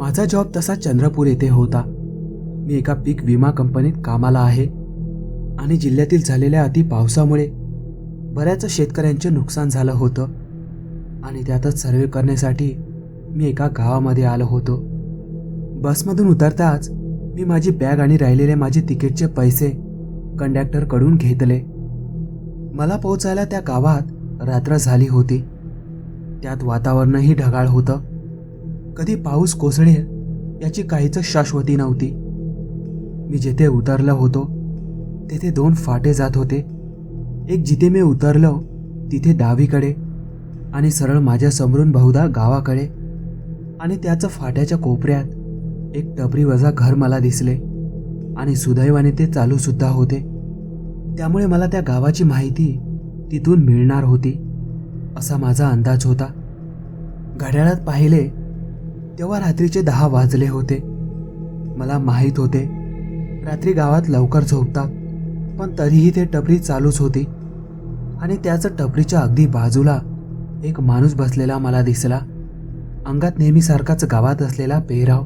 माझा जॉब तसा चंद्रपूर येथे होता. मी एका पीक विमा कंपनीत कामाला आहे आणि जिल्ह्यातील झालेल्या अति पावसामुळे बऱ्याच शेतकऱ्यांचे नुकसान झालं होतं आणि त्यातच सर्वे करण्यासाठी मी एका गावामध्ये आलो होतो. बसमधून उतरताच मी माझी बॅग आणि राहिलेले माझे तिकीटचे पैसे कंडक्टरकडून घेतले. मला पोहोचायला त्या गावात रात्र झाली होती. त्यात वातावरणही ढगाळ होतं. कधी पाऊस कोसळेल याची काहीच शाश्वती नव्हती. मी जिथे उतरलो होतो तेथे दोन फाटे जात होते. एक जिथे मी उतरलो तिथे डावीकडे आणि सरळ माझ्या समोरून बहुधा गावाकडे आणि त्याचं फाट्याच्या कोपऱ्यात एक टपरी वजा घर मला दिसले आणि सुदैवाने ते चालू सुद्धा होते. त्यामुळे मला त्या गावाची माहिती तिथून मिळणार होती असा माझा अंदाज होता. घड्याळात पाहिले तेव्हा रात्रीचे दहा वाजले होते. मला माहीत होते रात्री गावात लवकर झोपतात पण तरीही ते टपरी चालूच होती. आणि त्याचं टपरीच्या अगदी बाजूला एक माणूस बसलेला मला दिसला. अंगात नेहमीसारखाच गावात असलेला पेहराव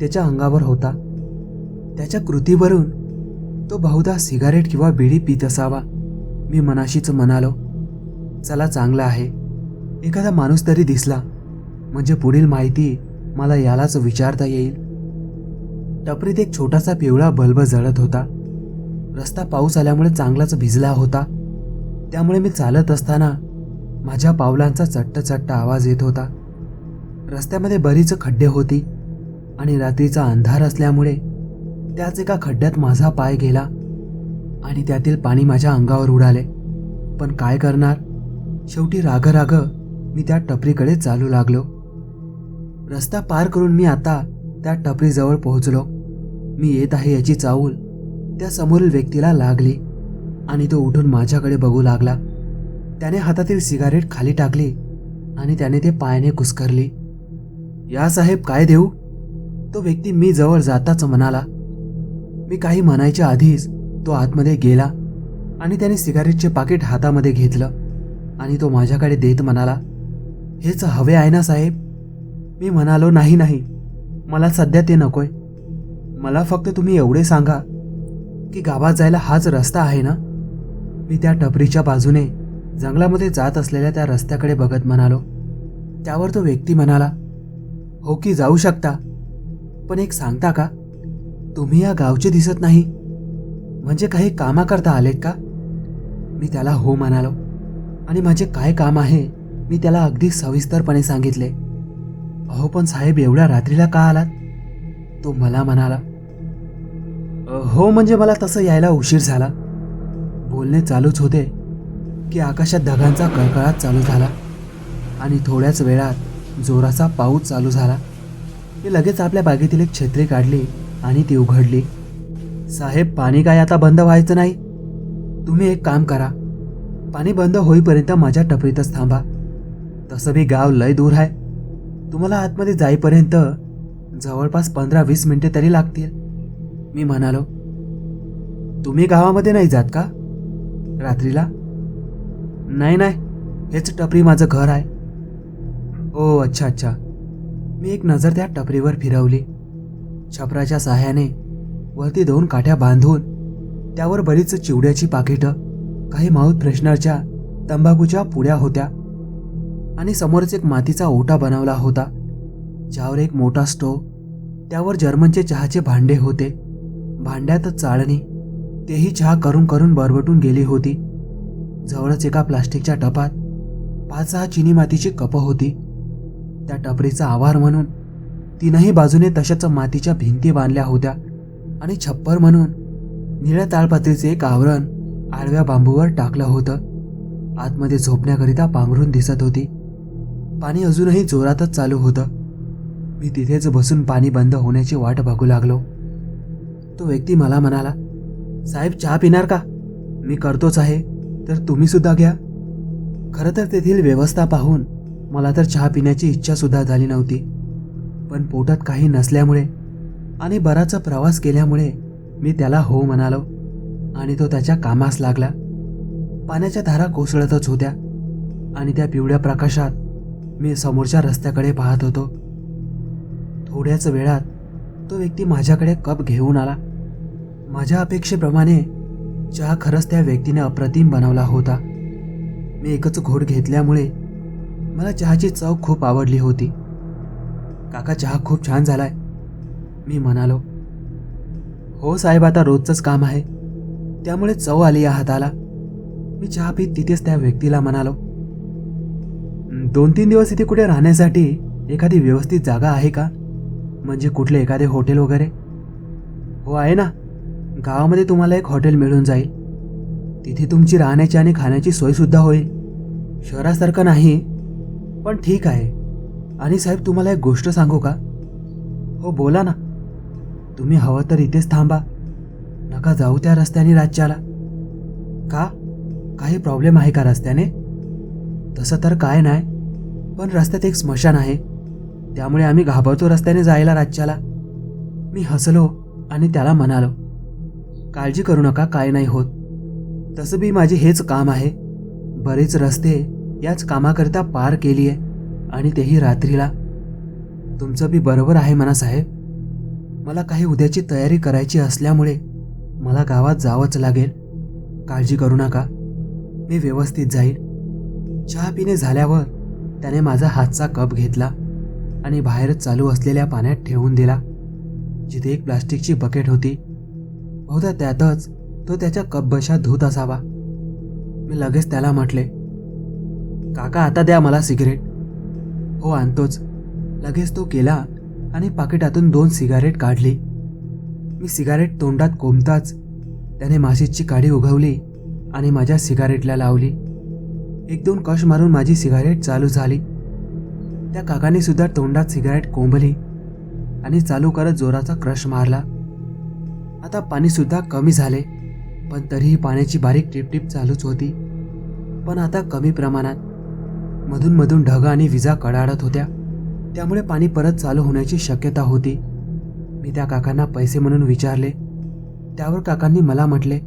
त्याच्या अंगावर होता. त्याच्या कृतीवरून तो बहुधा सिगारेट किंवा बिडी पित असावा मी मनाशीच म्हणालो. चला चांगला आहे. एखादा माणूस तरी दिसला. म्हणजे पुढील माहिती मला यालाच विचारता येईल? टपरीत एक छोटासा पिवळा बल्ब जळत होता. रस्ता पाऊस आल्यामुळे चांगलाच भिजला होता. त्यामुळे मी चालत असताना माझ्या पावलांचा चट्ट चट्ट आवाज येत होता. रस्त्यामध्ये बरीच खड्डे होती आणि रात्रीचा अंधार असल्यामुळे त्याच एका खड्ड्यात माझा पाय गेला आणि त्यातील पाणी माझ्या अंगावर उडाले. पण काय करणार? शेवटी राग राग मी त्या टपरीकडे चालू लागलो. रस्ता पार करून मी आता त्या टपरीजवळ पोहोचलो. मी येत आहे याची चाऊल त्या समोरील व्यक्तीला लागली आणि तो उठून माझ्याकडे बघू लागला. त्याने हातातील सिगारेट खाली टाकली आणि त्याने ते पायाने कुस्करली. या साहेब काय देऊ? तो व्यक्ती मी जवळ जाताच म्हणाला. मी काही म्हणायच्या आधीच तो आतमध्ये गेला आणि त्याने सिगारेटचे पाकिट हातामध्ये घेतलं आणि तो माझ्याकडे देत म्हणाला हेच हवे आहे ना साहेब? मी म्हणालो नाही नाही. मला सध्या ते नकोय. मला फक्त तुम्ही एवढे सांगा की गावात जायला हाच रस्ता आहे ना? मी त्या टपरीच्या बाजूने जंगलामध्ये जात असलेल्या त्या रस्त्याकडे बघत म्हणालो. त्यावर तो व्यक्ती म्हणाला हो की जाऊ शकता. पण एक सांगता का? तुम्ही या गावचे दिसत नाही. म्हणजे काही कामाकरता आलेत का? मी त्याला हो म्हणालो. आणि माझे काय काम आहे मी त्याला अगदी सविस्तरपणे सांगितले. अहो पण साहेब एवढ्या रात्रीला का आलात? तो मला म्हणाला हो म्हणजे मला तसं यायला उशीर झाला. बोलणे चालूच होते की आकाशात ढगांचा कळकळाट चालू झाला आणि थोड्याच वेळात जोराचा पाऊस चालू झाला. मी लगेच आपल्या बागेतील एक छत्री काढली आणि ती उघडली. साहेब पाणी काय आता बंद व्हायचं नाही? तुम्ही एक काम करा. पाणी बंद होईपर्यंत माझ्या टपरीतच थांबा. तसं बी गाव लय दूर आहे. तुम्हाला आतमध्ये जाईपर्यंत जवळपास पंधरा वीस मिनिटे तरी लागतील. मी म्हणालो तुम्ही गावामध्ये नाही जात का? रात्रीला नाही नाही हेच टपरी माझं घर आहे. ओ अच्छा अच्छा. मी एक नजर त्या टपरीवर फिरवली. छपराच्या सहाय्याने वरती दोन काठ्या बांधून त्यावर बरीच चिवड्याची पाकिटं काही माऊथ फ्रेशनरच्या तंबाखूच्या पुड्या होत्या. आणि समोरच एक मातीचा ओटा बनवला होता. ज्यावर एक मोठा स्टोव त्यावर जर्मनचे चहाचे भांडे होते. भांड्यात चाळणी तेही चहा करून करून बरबटून गेली होती. जवळच एका प्लास्टिकच्या टपात पाच सहा चिनी मातीची कपं होती. त्या टपरीचा आवार म्हणून तीनही बाजूने तशाच मातीच्या भिंती बांधल्या होत्या आणि छप्पर म्हणून निळ्या ताळपात्रीचे एक आवरण आडव्या बांबूवर टाकलं होतं. आतमध्ये झोपण्याकरिता पांघरून दिसत होती. पाणी अजूनही जोरातच चालू होतं. मी तिथेच बसून पाणी बंद होण्याची वाट बघू लागलो. तो व्यक्ती मला म्हणाला साहेब चहा पिणार का? मी करतोच आहे तर तुम्ही सुद्धा घ्या. खरं तर तेथील व्यवस्था पाहून मला तर चहा पिण्याची इच्छा सुद्धा झाली नव्हती. पण पोटात काही नसल्यामुळे आणि बराचसा प्रवास केल्यामुळे मी त्याला हो म्हणालो आणि तो त्याच्या कामास लागला. पाण्याच्या धारा कोसळतच होत्या आणि त्या पिवळ्या प्रकाशात मी समोरच्या रस्त्याकडे पाहत होतो. थोड्याच वेळात तो व्यक्ती माझ्याकडे कप घेऊन आला. माझ्या अपेक्षेप्रमाणे चहा खरंच त्या व्यक्तीने अप्रतिम बनवला होता. मी एकच घोट घेतल्यामुळे मला चहाची चव खूप आवडली होती. काका चहा खूप छान झालाय मी म्हणालो. हो साहेब आता रोजचंच काम आहे. त्यामुळे चव आली या हाताला. मी चहा पीत तिथेच त्या व्यक्तीला म्हणालो. दोन तीन दिवस इथे कुठे राहण्यासाठी एखादी व्यवस्थित जागा आहे का? म्हणजे कुठले एखादे हॉटेल वगैरे? हो आहे ना. गावामध्ये तुम्हाला एक हॉटेल मिळून जाईल. तिथे तुमची राहण्याची आणि खाण्याची सोयसुद्धा होईल. शहरासारखं नाही पण ठीक आहे. आणि साहेब तुम्हाला एक गोष्ट सांगू का? हो बोला ना. तुम्ही हवं तर इथेच थांबा. नका जाऊ त्या रस्त्याने राज्याला. का? काही प्रॉब्लेम आहे का रस्त्याने? तसं तर काय नाही. पण रस्त्यात एक स्मशान आहे. त्यामुळे आम्ही घाबरतो रस्त्याने जायला राज्याला. मी हसलो आणि त्याला म्हणालो काळजी करू नका काय नाही होत. तसं बी माझे हेच काम आहे. बरेच रस्ते याच कामाकरिता पार केली आहे आणि तेही रात्रीला. तुमचं बी बरोबर आहे म्हणा साहेब. मला काही उद्याची तयारी करायची असल्यामुळे मला गावात जावंच लागेल. काळजी करू नका. मी व्यवस्थित जाईल चहा पिणे झाल्यावर त्याने माझा हातचा कप घेतला आणि बाहेर चालू असलेल्या पाण्यात ठेवून दिला जिथे एक प्लास्टिकची बकेट होती. बहुधा त्यातच तो त्याच्या कपबशा धुत असावा. मी लगेच त्याला म्हटले काका आता द्या मला सिगरेट. हो आणतोच. लगेच तो केला आणि पाकिटातून दोन सिगारेट काढली. मी सिगारेट तोंडात कोंबताच त्याने माशीची काडी उगवली आणि माझ्या सिगारेटला लावली. एक दोन कश मारून माझी सिगारेट चालू झाली. त्या काकाने सुद्धा तोंडात सिगारेट कोंबली आणि चालू करत जोराचा क्रश मारला. आता पाणी सुद्धा कमी झाले पण तरीही पाण्याची बारीक टिपटिप चालूच होती. पण आता कमी प्रमाणात. मधून मधून ढग आणि विजा कडाडत होत्या. त्यामुळे पाणी परत चालू होण्याची शक्यता होती. मी त्या काकांना पैसे म्हणून विचारले. त्यावर काकांनी मला म्हटले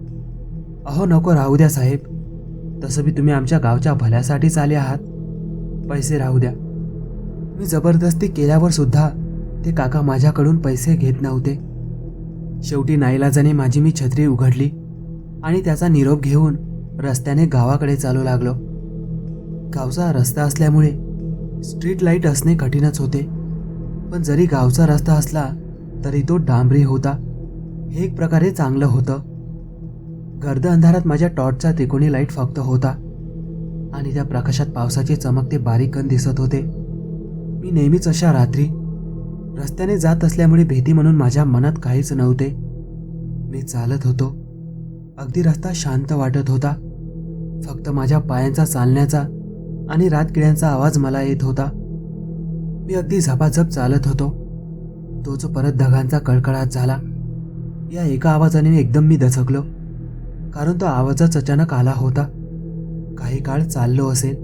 अहो नको राहू द्या साहेब. तसं बी तुम्ही आमच्या गावच्या भल्यासाठीच आले आहात. पैसे राहू द्या. मी जबरदस्ती केल्यावर सुद्धा ते काका माझ्याकडून पैसे घेत नव्हते. शेवटी नाईलाजाने माझी मी छत्री उघडली आणि त्याचा निरोप घेऊन रस्त्याने गावाकडे चालू लागलो. गावचा रस्ता असल्यामुळे स्ट्रीट लाइट असणे कठीणच होते. पण जरी गावचा रस्ता असला तरी तो डांबरी होता. हे एक प्रकारे चांगलं होतं. गर्द अंधारात माझ्या टॉर्चचा त्रिकोणी लाइट फक्त होता. आणि त्या प्रकाशात पावसाचे चमकते बारीक कण दिसत होते. मी नेहमीच अशा रात्री रस्त्याने जात असल्यामुळे भीती म्हणून माझ्या मनात काहीच नव्हते. मी चालत होतो. अगदी रस्ता शांत वाटत होता. फक्त माझ्या पायांचा चालण्याचा आणि रातकिड्यांचा आवाज मला येत होता. मी अगदी झपाझप चालत होतो. तोच परत ढगांचा कळकळाट झाला. या एका आवाजाने एकदम मी दचकलो. कारण तो आवाजच अचानक आला होता. काही काळ चाललो असेल.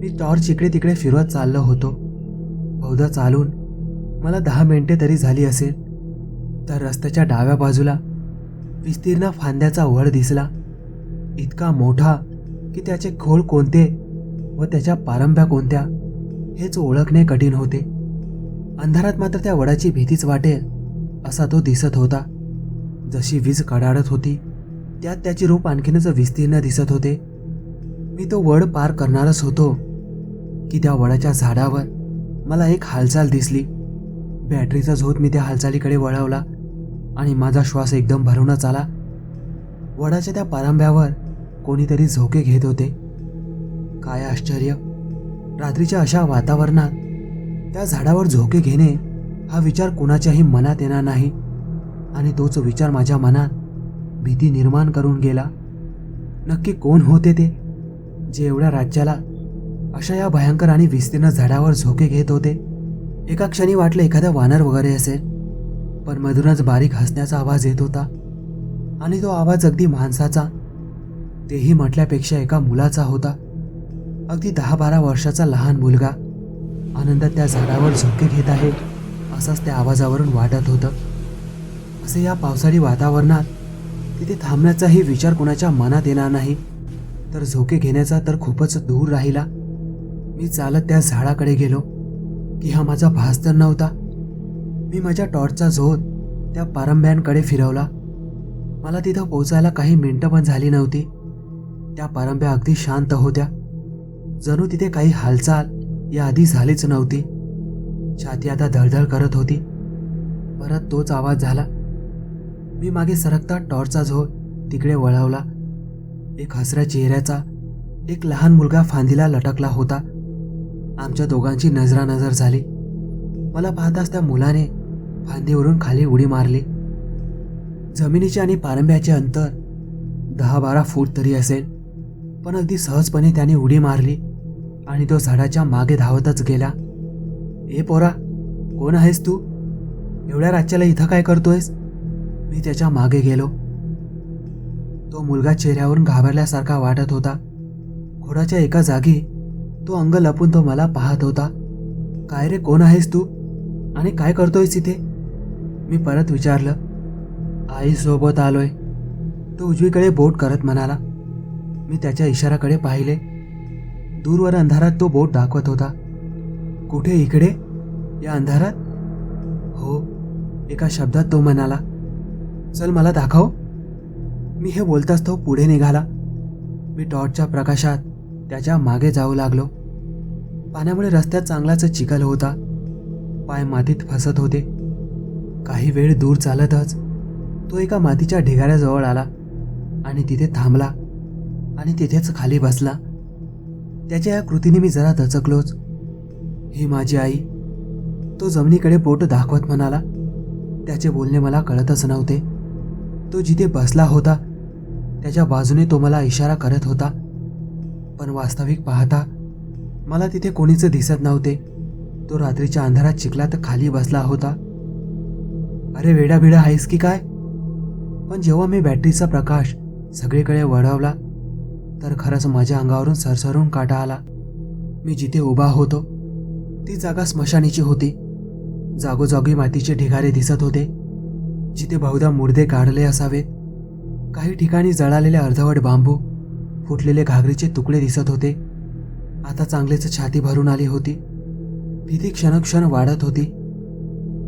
मी टॉर्च इकडे तिकडे फिरवत चाललो होतो. बहुधा चालून मला दहा मिनिटे तरी झाली असेल. तर रस्त्याच्या डाव्या बाजूला विस्तीर्ण फांद्याचा वड दिसला. इतका मोठा की त्याचे खोल कोणते व त्याच्या पारंब्या कोणत्या हेच ओळखणे कठीण होते. अंधारात मात्र त्या वडाची भीतीच वाटेल असा तो दिसत होता. जशी वीज कडाडत होती. त्यात त्याचे रूप आणखीनच विस्तीर्ण दिसत होते. मी तो वड पार करणारच होतो की त्या वडाच्या झाडावर मला एक हालचाल दिसली. बॅटरीचा झोत मी त्या हालचालीकडे वळवला आणि माझा श्वास एकदम भरूनच आला. वडाच्या त्या पारंब्यावर कोणीतरी झोके घेत होते. काय आश्चर्य! रात्रीच्या अशा वातावरणात त्या झाडावर झोके घेणे हा विचार कुणाच्याही मनात येणार नाही आणि तोच विचार माझ्या मनात भीती निर्माण करून गेला. नक्की कोण होते ते? जे एवढ्या राज्याला अशा या भयंकर आणि विस्तीर्ण झाडावर झोके घेत होते. एका क्षणी वाटलं एखादा वानर वगैरे असेल पण मधूनच बारीक हसण्याचा आवाज येत होता. आणि तो आवाज अगदी माणसाचा. तेही म्हटल्यापेक्षा एका मुलाचा होता. अगदी दहा बारा वर्षाचा लहान मुलगा. आनंदात त्या झाडावर झोके घेत आहे असंच त्या आवाजावरून वाटत होतं. असे या पावसाळी वातावरणात तिथे थांबण्याचाही विचार कोणाच्या मनात येणार नाही. तर झोके घेण्याचा तर खूपच दूर राहिला. मी चालत त्या झाडाकडे गेलो की हा माझा भास तर नव्हता. मी माझ्या टॉर्चचा झोत त्या पारंब्यांकडे फिरवला. मला तिथं पोचायला काही मिनटं पण झाली नव्हती. त्या पारंब्या अगदी शांत होत्या. जणू तिथे काही हालचाल या आधी झालीच नव्हती. छाती आता धडधड करत होती. परत तोच आवाज झाला. मी मागे सरकता टॉर्चचा झो तिकडे वळवला. एक हसऱ्या चेहऱ्याचा एक लहान मुलगा फांदीला लटकला होता. आमच्या दोघांची नजरानजर झाली. मला पाहताच त्या मुलाने फांदीवरून खाली उडी मारली. जमिनीचे आणि पारंब्याचे अंतर दहा बारा फूट तरी असेल पण अगदी सहजपणे त्याने उडी मारली आणि तो झाडाच्या मागे धावतच गेला. ए पोरा कोण आहेस तू? एवढ्या रातच्याला इथं काय करतोयस? मी त्याच्यामागे गेलो. तो मुलगा चेहऱ्यावरून घाबरल्यासारखा वाटत होता. घोडाच्या एका जागी तो अंग लपून तो मला पाहत होता. काय रे कोण आहेस तू? आणि काय करतोयस इथे? मी परत विचारलं. आईसोबत आलोय. तो उजवीकडे बोट करत म्हणाला. मी त्याच्या इशाराकडे पाहिले. दूरवर अंधारात तो बोट दाखवत होता. कुठे इकडे? या अंधारात? हो एका शब्दात तो म्हणाला. चल मला दाखव. मी हे बोलताच तो पुढे निघाला. मी टॉर्चच्या प्रकाशात त्याच्यामागे जाऊ लागलो. पाण्यामुळे रस्त्यात चांगलाच चिखल होता. पाय मातीत फसत होते. काही वेळ दूर चालतच तो एका मातीच्या ढिगाऱ्याजवळ आला आणि तिथे थांबला आणि तिथेच खाली बसला. त्याच्या या कृतीने मी जरा दचकलोच. ही माझी आई. तो जमिनीकडे बोट दाखवत म्हणाला. त्याचे बोलणे मला कळतच नव्हते. तो जिथे बसला होता त्याच्या बाजूने तो मला इशारा करत होता. पण वास्तविक पाहता मला तिथे कोणीच दिसत नव्हते. तो रात्रीच्या अंधारात चिखलात खाली बसला होता. अरे वेडा बिडा आहेस की काय? पण जेव्हा मी बॅटरीचा प्रकाश सगळीकडे वळवला तर खरंच माझ्या अंगावरून सरसरून काटा आला. मी जिथे उभा होतो ती जागा स्मशानीची होती. जागोजागी मातीचे ढिगारे दिसत होते. जिथे बहुधा मुर्दे काढले असावेत काही ठिकाणी जळालेले अर्धवट बांबू फुटलेले घागरीचे तुकडे दिसत होते. आता चांगलेच छाती भरून आली होती. भीती क्षणक्षण वाढत होती.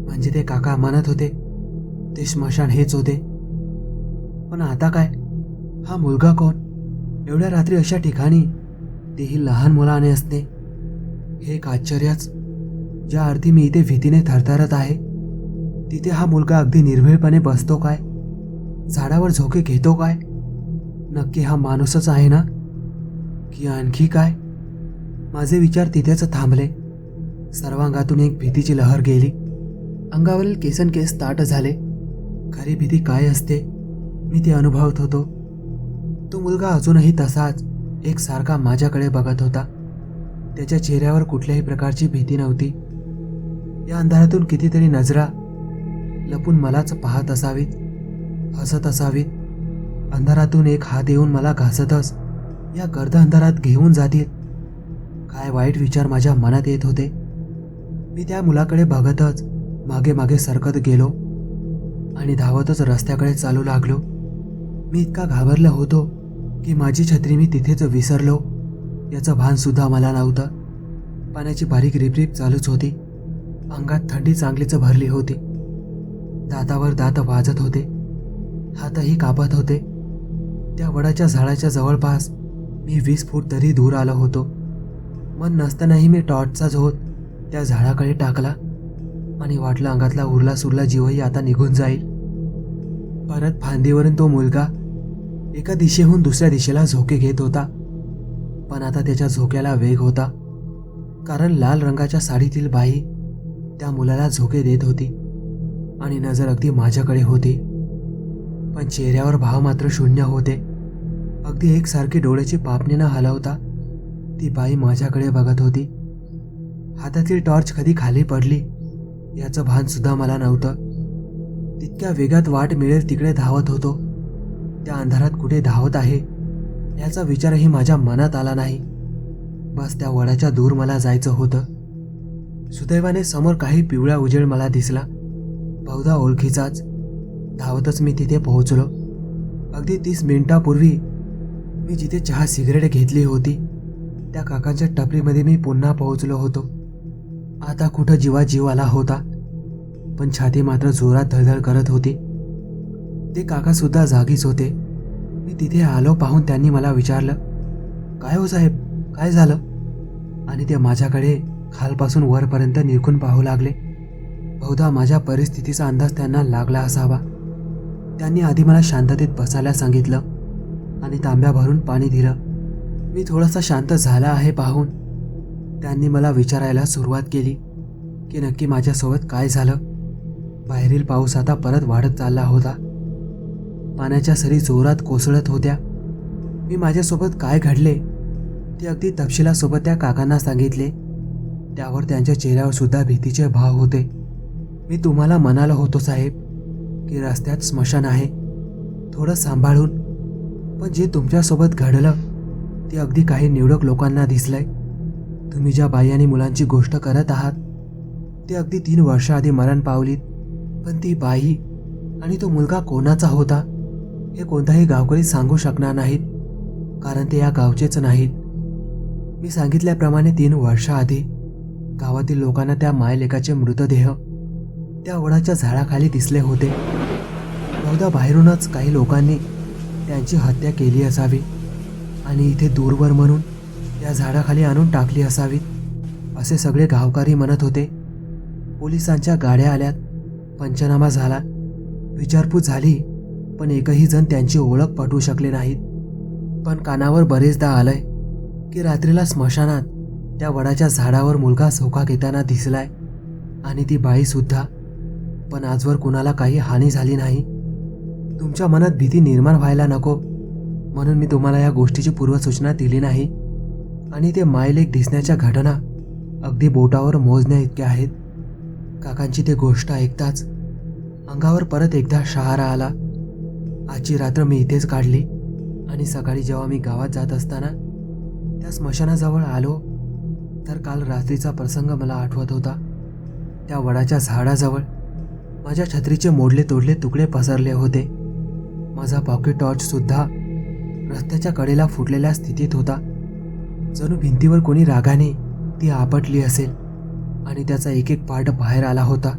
म्हणजे ते काका म्हणत होते ते स्मशान हेच होते. पण आता काय? हा मुलगा कोण? एवढ्या रात्री अशा ठिकाणी तेही लहान मुलाने असते. हे एक आश्चर्यच. ज्या अर्थी मी इथे भीतीने थरथरत आहे तिथे हा मुलगा अगदी निर्भयपणे बसतो काय? झाडावर झोके घेतो काय? नक्की हा माणूसच आहे ना? की आणखी काय? माझे विचार तिथेच थांबले. सर्वांगातून एक भीतीची लहर गेली. अंगावरील केसन केस ताट झाले. खरी भीती काय असते? मी ते अनुभवत होतो. तो मुलगा अजूनही तसाच एक सारखा माझ्याकडे बघत होता. त्याच्या चेहऱ्यावर कुठल्याही प्रकारची भीती नव्हती. या अंधारातून कितीतरी नजरा लपून मलाच पाहत असावीत हसत असावीत. अंधारातून एक हात येऊन मला घासतच या गर्द अंधारात घेऊन जातील. काय वाईट विचार माझ्या मनात येत होते. मी त्या मुलाकडे बघतच मागे मागे सरकत गेलो आणि धावतच रस्त्याकडे चालू लागलो. मी इतका घाबरलो होतो की माझी छत्री मी तिथेच विसरलो. याचं भान सुद्धा मला नव्हतं. पाण्याची बारीक रिपरिप चालूच होती. अंगात थंडी चांगलीच भरली होती. दातावर दात वाजत होते. हातही कापत होते. त्या वडाच्या झाडाच्या जवळपास मी वीस फूट तरी दूर आलो होतो. मन नसतानाही मी टॉर्चचा झोत त्या झाडाकडे टाकला आणि वाटलं अंगातला उरला सुरला जीवही आता निघून जाईल. परत फांदीवरून तो मुलगा एका दिशेहून दुसऱ्या दिशेला झोके घेत होता. पण आता त्याच्या झोक्याला वेग होता. कारण लाल रंगाच्या साडीतील बाई त्या मुलाला झोके देत होती. आणि नजर अगदी माझ्याकडे होती. पण चेहऱ्यावर भाव मात्र शून्य होते. अगदी एकसारखी डोळ्याची पापणी न हलवता ती बाई माझ्याकडे बघत होती. हातातील टॉर्च कधी खाली पडली याचं भान सुद्धा मला नव्हतं. तितक्या वेगात वाट मिळेल तिकडे धावत होतो. त्या अंधारात कुठे धावत आहे याचा विचारही माझ्या मनात आला नाही. बस त्या वडाच्या दूर मला जायचं होतं. सुदैवाने समोर काही पिवळा उजेड मला दिसला. बहुधा ओळखीचाच. धावतच मी तिथे पोहोचलो. अगदी तीस मिनिटापूर्वी मी जिथे चहा सिगरेट घेतली होती त्या काकांच्या टपरीमध्ये मी पुन्हा पोहोचलो होतो. आता कुठं जीवा जीव आला होता पण छाती मात्र जोरात धडधड करत होती. ते काकासुद्धा जागीच होते. मी तिथे आलो पाहून त्यांनी मला विचारलं काय हो साहेब? काय झालं? आणि ते माझ्याकडे खालपासून वरपर्यंत निरखून पाहू लागले. बहुधा माझ्या परिस्थितीचा अंदाज त्यांना लागला असावा. त्यांनी आधी मला शांततेत बसायला सांगितलं आणि तांब्या भरून पाणी दिलं. मी थोडासा शांत झाला आहे पाहून. त्यांनी मला विचारायला सुरुवात केली की नक्की माझ्यासोबत काय झालं? बाहेरील पाऊस आता परत वाढत चालला होता. पाण्याच्या सरी जोरात कोसळत होत्या. मी माझ्यासोबत काय घडले? ते अगदी तपशिलासोबत त्या काकांना सांगितले. त्यावर त्यांच्या चेहऱ्यावर सुद्धा भीतीचे भाव होते. मी तुम्हाला म्हणालो होतो साहेब की रस्त्यात स्मशान आहे. थोडं सांभाळून. पण जे तुमच्यासोबत घडलं ते अगदी काही निवडक लोकांना दिसलंय. तुम्ही ज्या बाई आणि मुलांची गोष्ट करत आहात ते अगदी तीन वर्षाआधी मरण पावलीत. पण ती बाई आणि तो मुलगा कोणाचा होता हे कोणताही गावकरी सांगू शकणार नाहीत कारण ते या गावचेच नाहीत. मी सांगितल्याप्रमाणे तीन वर्षाआधी गावातील लोकांना त्या मायलेकाचे मृतदेह त्या वडाच्या झाडाखाली दिसले होते. बहुधा बाहेरूनच काही लोकांनी त्यांची हत्या केली असावी आणि इथे दूरवर म्हणून त्या झाडाखाली आणून टाकली असावीत असे सगळे गावकरी म्हणत होते. पोलिसांच्या गाड्या आल्यात पंचनामा झाला. विचारपूस झाली पण एकही जण त्यांची ओळख पटवू शकले नाहीत. पण कानावर बरेचदा आलंय की रात्रीला स्मशानात त्या वडाच्या झाडावर मुलगा झोका घेताना दिसलाय आणि ती बाईसुद्धा पण आजवर कुणाला काही हानी झाली नाही. तुमच्या मनात भीती निर्माण व्हायला नको. म्हणून मी तुम्हाला या गोष्टीची पूर्वसूचना दिली नाही. आणि ते मायलेक दिसण्याच्या घटना अगदी बोटावर मोजण्या इतक्या आहेत. काकांची ते गोष्ट ऐकताच अंगावर परत एकदा शहारा आला. आजची रात्र मी इथेच काढली. आणि सकाळी जेव्हा मी गावात जात असताना त्या स्मशानाजवळ आलो तर काल रात्रीचा प्रसंग मला आठवत होता. त्या वडाच्या झाडाजवळ माझ्या छत्रीचे मोडले तोडले तुकडे पसरले होते. माझा पॉकेट टॉर्च सुद्धा रस्त्याच्या कडेला फुटलेल्या स्थितीत होता. जणू भिंतीवर कोणी रागाने ती आपटली असेल आणि त्याचा एक एक पार्ट बाहेर आला होता.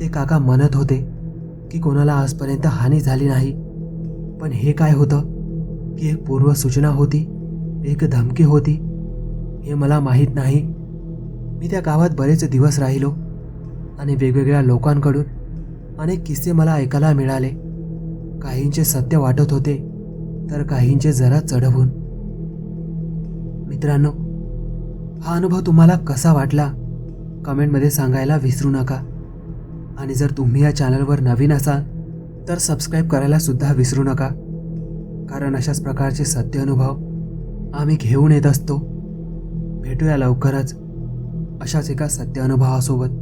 ते काका म्हणत होते की कोणाला आजपर्यंत हानी झाली नाही. पण हे काय होतं? की एक पूर्वसूचना होती? एक धमकी होती? हे मला माहीत नाही. मी त्या गावात बरेच दिवस राहिलो. आणि वेगवेगळ्या लोकांकडून अनेक किस्से मला ऐकायला मिळाले. काहींचे सत्य वाटत होते तर काहींचे जरा चढवून. मित्रांनो हा अनुभव तुम्हाला कसा वाटला? कमेंटमध्ये सांगायला विसरू नका. आणि जर तुम्ही या चॅनलवर नवीन असाल तर सबस्क्राईब करायला सुद्धा विसरू नका. कारण अशाच प्रकारचे सत्य अनुभव आम्ही घेऊन येत असतो. भेटूया लवकरच अशाच एका सत्य अनुभवासोबत.